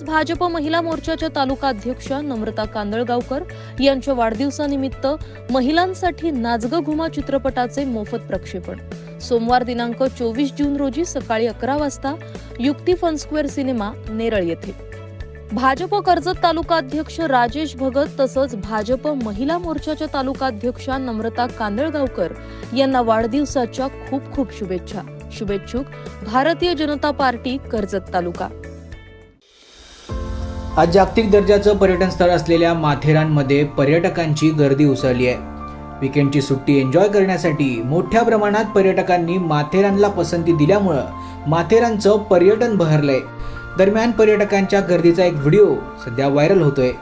भाजप महिला मोर्चाच्या तालुका अध्यक्षा नम्रता कांदळगावकर यांच्या वाढदिवसानिमित्त महिलांसाठी नाचग घुमा चित्रपटाचे मोफत प्रक्षेपण. सोमवार दिनांक चोवीस जून रोजी सकाळी अकरा वाजता युक्ती फन स्क्वेअर सिनेमा नेरळ येथे. भाजप कर्जत तालुका अध्यक्ष राजेश भगत तसंच भाजप महिला मोर्चाच्या तालुका अध्यक्षा नम्रता कांदळगावकर यांना वाढदिवसाच्या खूप खूप शुभेच्छा. शुभेच्छुक भारतीय जनता पार्टी कर्जत तालुका. आज जागतिक दर्जाचं पर्यटन स्थळ असलेल्या माथेरानमध्ये पर्यटकांची गर्दी उसळली आहे. विकेंडची सुट्टी एन्जॉय करण्यासाठी मोठ्या प्रमाणात पर्यटकांनी माथेरानला पसंती दिल्यामुळं माथेरानचं पर्यटन बहरलंय. दरम्यान पर्यटकांच्या गर्दीचा एक व्हिडिओ सध्या व्हायरल होतोय.